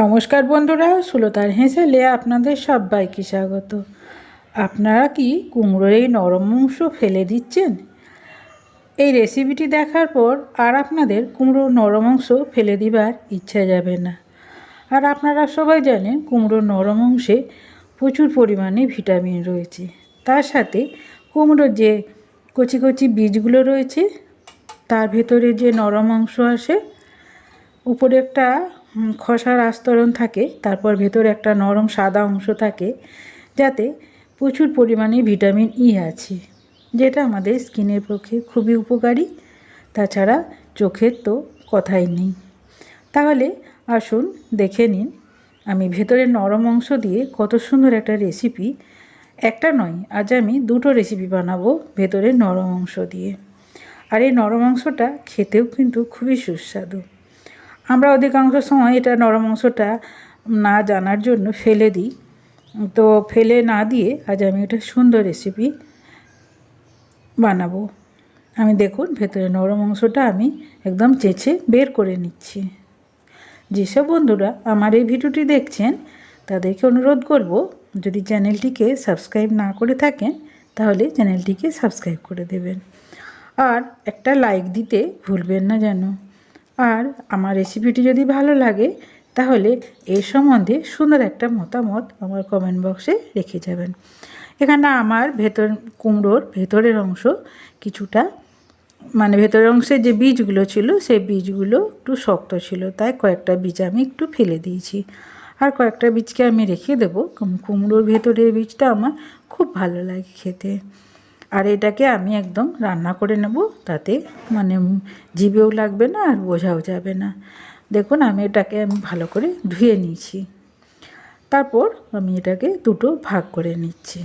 নমস্কার বন্ধুরা, সুলতার হেসেলে আপনাদের সবাইকে স্বাগত। আপনারা কি কুমড়োর এই নরম অংশ ফেলে দিচ্ছেন? এই রেসিপিটি দেখার পর আর আপনাদের কুমড়োর নরম অংশ ফেলে দিবার ইচ্ছা যাবে না। আর আপনারা সবাই জানেন কুমড়োর নরম অংশে প্রচুর পরিমাণে ভিটামিন রয়েছে। তার সাথে কুমড়োর যে কচি কচি বীজগুলো রয়েছে, তার ভেতরে যে নরম অংশ আসে, উপরে একটা খসার আস্তরণ থাকে, তারপর ভেতরে একটা নরম সাদা অংশ থাকে, যাতে প্রচুর পরিমাণে ভিটামিন ই আছে, যেটা আমাদের স্কিনের পক্ষে খুবই উপকারী। তাছাড়া চোখের তো কথাই নেই। তাহলে আসুন দেখে নিন, আমি ভেতরের নরম অংশ দিয়ে কত সুন্দর একটা রেসিপি একটা নয়, আজ আমি দুটো রেসিপি বানাবো ভেতরের নরম অংশ দিয়ে। আর এই নরম অংশটা খেতেও কিন্তু খুবই সুস্বাদু। আমরা অধিকাংশ সময় এটা নরম অংশটা না জানার জন্য ফেলে দিই। তো ফেলে না দিয়ে আজ আমি একটা সুন্দর রেসিপি বানাবো। আমি দেখুন, ভেতরে নরম অংশটা আমি একদম চেঁচে বের করে নিচ্ছি। যেসব বন্ধুরা আমার এই ভিডিওটি দেখছেন, তাদেরকে অনুরোধ করব, যদি চ্যানেলটিকে সাবস্ক্রাইব না করে থাকেন, তাহলে চ্যানেলটিকে সাবস্ক্রাইব করে দেবেন। আর একটা লাইক দিতে ভুলবেন না যেন। আর আমার রেসিপিটি যদি ভালো লাগে, তাহলে এর সম্বন্ধে সুন্দর একটা মতামত আমার কমেন্ট বক্সে রেখে যাবেন। এখানে আমার ভেতর কুমড়োর ভেতরের অংশ কিছুটা মানে ভেতরের অংশে যে বীজগুলো ছিল, সেই বীজগুলো একটু শক্ত ছিল, তাই কয়েকটা বীজ আমি একটু ফেলে দিয়েছি। আর কয়েকটা বীজকে আমি রেখে দেবো কুমড়োর ভেতরের বীজটা আমার খুব ভালো লাগে খেতে। আর এটাকে আমি একদম রান্না করে নেব, তাতে মানে জিভেও লাগবে না আর বোঝাও যাবে না। দেখুন, আমি এটাকে আমি ভালো করে ধুয়ে নিয়েছি। তারপর আমি এটাকে দুটো ভাগ করে নিচ্ছি।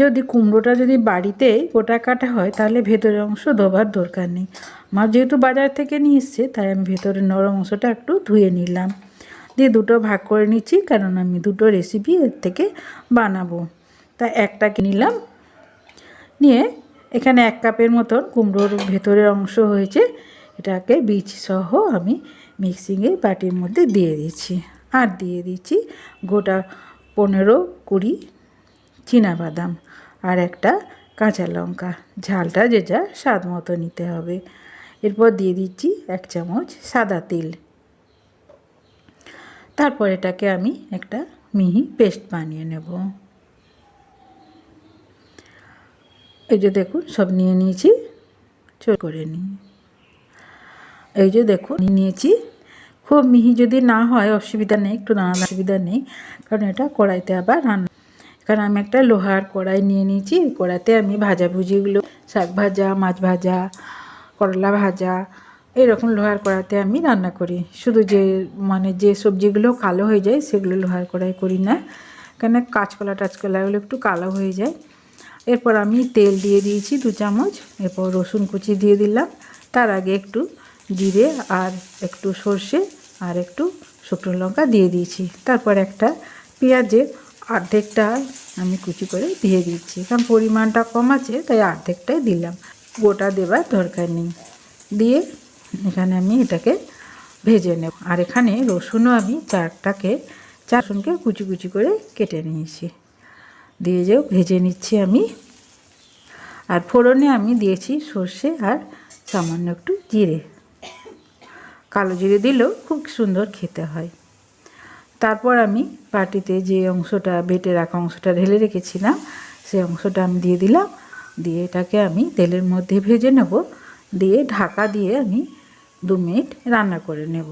যদি কুমড়োটা যদি বাড়িতে গোটা কাটা হয়, তাহলে ভেতরের অংশ ধোবার দরকার নেই। আমার যেহেতু বাজার থেকে নিয়ে এসছে, তাই আমি ভেতরের নরম অংশটা একটু ধুয়ে নিলাম। দিয়ে দুটো ভাগ করে নিচ্ছি, কারণ আমি দুটো রেসিপি এর থেকে বানাবো। তা একটাকে নিলাম নিয়ে এখানে এক কাপের মতন কুমড়োর ভেতরের অংশ হয়েছে। এটাকে বীজ সহ আমি মিক্সিংয়ে বাটির মধ্যে দিয়ে দিচ্ছি আর দিয়ে দিচ্ছি গোটা পনেরো কুড়ি বাদাম আর একটা কাঁচা লঙ্কা। ঝালটা যে যা স্বাদ মতো নিতে হবে। এরপর দিয়ে দিচ্ছি এক চামচ সাদা তেল। তারপর এটাকে আমি একটা মিহি পেস্ট বানিয়ে নেব। এই যে দেখুন, সব নিয়ে নিয়েছি ছোট করে নিই। এই যে দেখুন, নিয়ে নিয়েছি। খুব মিহি যদি না হয়, অসুবিধা নেই, একটু দানা অসুবিধা নেই, কারণ এটা কড়াইতে আবার রান্না। কারণ আমি একটা লোহার কড়াই নিয়ে নিয়েছি কড়াইতে আমি ভাজাভুজিগুলো শাক ভাজা, মাছ ভাজা, করলা ভাজা, এরকম লোহার কড়াইতে আমি রান্না করি। শুধু যে মানে যে সবজিগুলো কালো হয়ে যায়, সেগুলো লোহার কড়াই করি না। কেন, কাঁচকলা টাচকলাগুলো একটু কালো হয়ে যায়। এরপর আমি তেল দিয়ে দিয়েছি দু চামচ, এরপর রসুন কুচি দিয়ে দিলাম। তার আগে একটু জিরে আর একটু সর্ষে আর একটু শুকনো লঙ্কা দিয়ে দিয়েছি। তারপর একটা পেঁয়াজের অর্ধেকটা আমি কুচি করে দিয়ে দিচ্ছি কারণ পরিমাণটা কম আছে, তাই অর্ধেকটাই দিলাম। গোটা দেবার দরকার নেই। দিয়ে এখানে আমি এটাকে ভেজে নেব। আর এখানে রসুনও আমি চারটাকে, চার রসুনকে কুচি কুচি করে কেটে নিয়েছি। দিয়ে যেও, ভেজে নিচ্ছি আমি। আর ফোড়নে আমি দিয়েছি সর্ষে আর সামান্য একটু জিরে। কালো জিরে দিলেও খুব সুন্দর খেতে হয়। তারপর আমি পাটিতে যে অংশটা, বেটে রাখা অংশটা ঢেলে রেখেছিলাম সেই অংশটা আমি দিয়ে দিলাম। দিয়ে এটাকে আমি তেলের মধ্যে ভেজে নেব। দিয়ে ঢাকা দিয়ে আমি দু মিনিট রান্না করে নেব।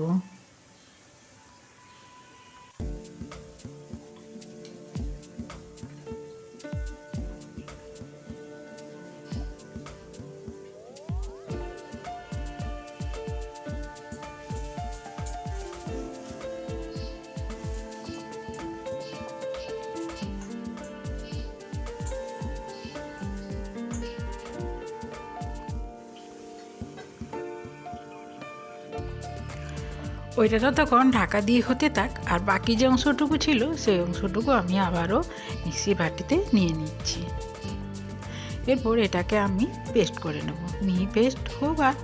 ওইটা তখন ঢাকা দিয়ে হতে থাক, আর বাকি যে অংশটুকু ছিল, সেই অংশটুকু আমি আবারও মিক্সি বাটিতে নিয়ে নিচ্ছি। এরপর এটাকে আমি পেস্ট করে নেব। মিহি পেস্ট হোক আর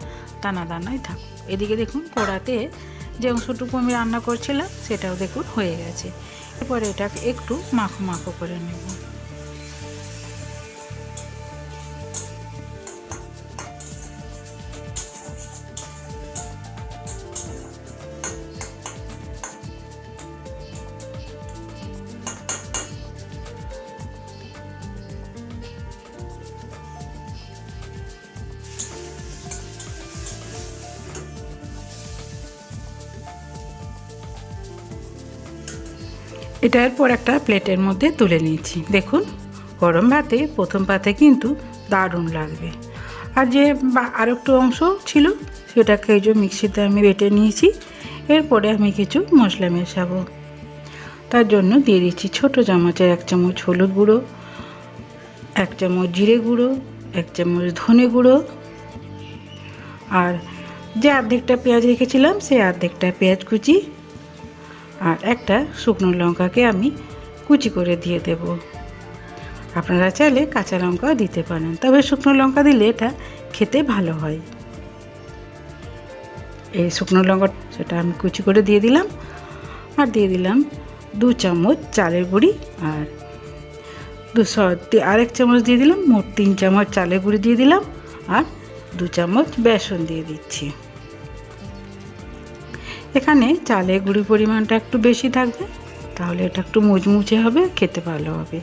দানা দানাই থাকুক এদিকে দেখুন কড়াতে যে অংশটুকু আমি রান্না করছিলাম, সেটাও দেখুন হয়ে গেছে। এরপরে এটাকে একটু মাখো মাখো করে নেব। এটা এরপর একটা প্লেটের মধ্যে তুলে নিয়েছি। দেখুন, গরম ভাতে প্রথম পাতে কিন্তু দারুণ লাগবে। আর যে আর একটু অংশ ছিল, সেটাকে এই যে মিক্সিতে আমি বেটে নিয়েছি। এরপরে আমি কিছু মশলা মেশাবো। তার জন্য দিয়ে দিচ্ছি ছোটো চামচের এক চামচ হলুদ গুঁড়ো, এক চামচ জিরে গুঁড়ো, এক চামচ ধনে গুঁড়ো। আর যে অর্ধেকটা পেঁয়াজ রেখেছিলাম, সেই অর্ধেকটা পেঁয়াজ কুচি আর একটা শুকনো লঙ্কাকে আমি কুচি করে দিয়ে দেব। আপনারা চাইলে কাঁচা লঙ্কাও দিতে পারেন, তবে শুকনো লঙ্কা দিলে এটা খেতে ভালো হয়। এই শুকনো লঙ্কা সেটা আমি কুচি করে দিয়ে দিলাম, আর দিয়ে দিলাম দু চামচ চালের গুঁড়ি আর দুশো আরেক চামচ দিয়ে দিলাম, মোট তিন চামচ চালের গুঁড়ি দিয়ে দিলাম, আর দু চামচ বেসন দিয়ে দিচ্ছি। এখানে চালের গুঁড়ি পরিমাণটা একটু বেশি থাকবে, তাহলে এটা একটু মুচমুচে হবে, খেতে ভালো হবে।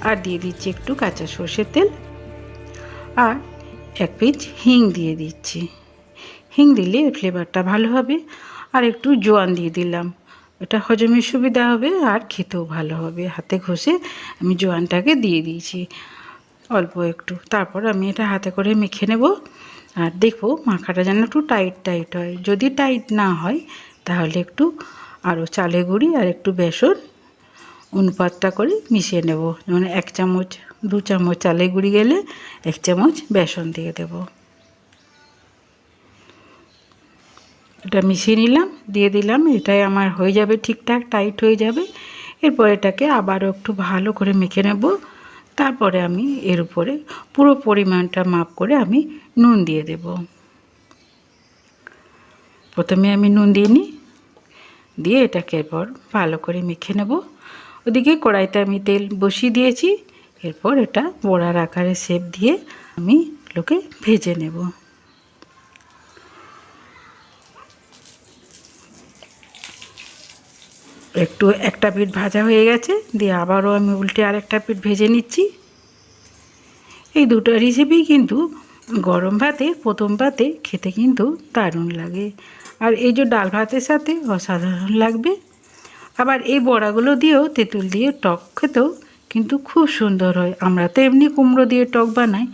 আর দিয়ে দিচ্ছি একটু কাঁচা সর্ষের তেল। আর এক পিচ হিং দিয়ে দিচ্ছি। হিং দিলে ফ্লেভারটা ভালো হবে। আর একটু জোয়ান দিয়ে দিলাম। এটা হজমের সুবিধা হবে আর খেতেও ভালো হবে। হাতে ঘষে আমি জোয়ানটাকে দিয়ে দিয়েছি। অল্প একটু। তারপর আমি এটা হাতে করে মেখে নেব। আর দেখব মাখাটা যেন একটু টাইট টাইট হয়। যদি টাইট না হয়, তাহলে একটু আরও চালে গুঁড়ি আর একটু বেসন অনুপাতটা করে মিশিয়ে নেব। যেমন এক চামচ, দু চামচ চালে গুঁড়ি গেলে এক চামচ বেসন দিয়ে দেব। এটা মিশিয়ে নিলাম, দিয়ে দিলাম, এটাই আমার হয়ে যাবে, ঠিকঠাক টাইট হয়ে যাবে। এরপর এটাকে আবারও একটু ভালো করে মেখে নেব। তারপরে আমি এর উপরে পুরো পরিমাণটা মাপ করে আমি নুন দিয়ে দেব। প্রথমে আমি নুন দিয়ে নিই, দিয়ে এটাকে এরপর ভালো করে মেখে নেব। ওদিকে কড়াইতে আমি তেল বসিয়ে দিয়েছি, এরপর এটা বড়ার আকারে শেপ দিয়ে আমি লোকে ভেজে নেব। একটু একটা পিঠ ভাজা হয়ে গেছে, দিয়ে আবারও আমি উল্টে আরেকটা পিঠ ভেজে নিচ্ছি। এই দুটো রেসিপি কিন্তু গরম ভাতে, প্রথম ভাতে খেতে কিন্তু দারুণ লাগে। আর এই যে ডাল ভাতের সাথে অসাধারণ লাগবে। আবার এই বড়াগুলো দিয়েও তেঁতুল দিয়ে টক খেতেও কিন্তু খুব সুন্দর হয়। আমরা তো এমনি কুমড়ো দিয়ে টক বানাই।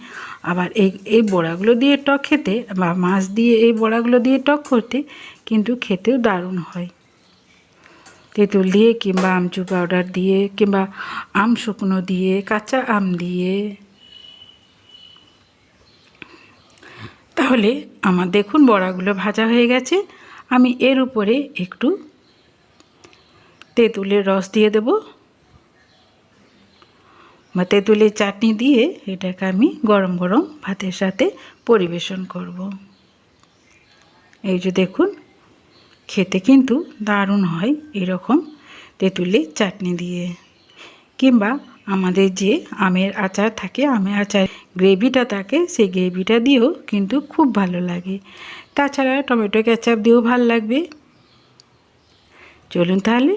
আবার এই এই বড়াগুলো দিয়ে টক খেতে বা মাছ দিয়ে এই বড়াগুলো দিয়ে টক করতে কিন্তু খেতেও দারুণ হয়। তেঁতুল দিয়ে কিংবা আমচু পাউডার দিয়ে কিংবা আম শুকনো দিয়ে, কাঁচা আম দিয়ে। তাহলে আমার দেখুন বড়াগুলো ভাজা হয়ে গেছে। আমি এর উপরে একটু তেঁতুলের রস দিয়ে দেব। বা তেঁতুলের চাটনি দিয়ে এটাকে আমি গরম গরম ভাতের সাথে পরিবেশন করব। এই যে দেখুন খেতে কিন্তু দারুণ হয় এরকম তেঁতুলের চাটনি দিয়ে। কিংবা আমাদের যে আমের আচার থাকে, আমের আচার, গ্রেভিটা থাকে, সেই গ্রেভিটা দিয়েও কিন্তু খুব ভালো লাগে। তাছাড়া টমেটো ক্যাচাপ দিয়েও ভালো লাগবে। চলুন তাহলে।